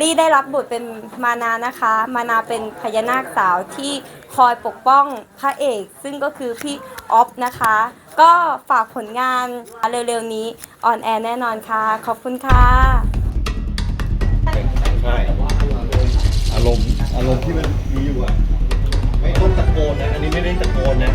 ลี่ได้รับบทเป็นมานานะคะ มานาเป็นพญานาคสาวที่คอยปกป้องพระเอก ซึ่งก็คือพี่ออฟนะคะ ก็ฝากผลงานเร็วๆนี้ออนแอร์แน่นอนค่ะ ขอบคุณค่ะอารมณ์อารมณ์ที่มันมีอยู่อะไม่ต้องตะโกนนะ อันนี้ไม่ได้ตะโกนนะ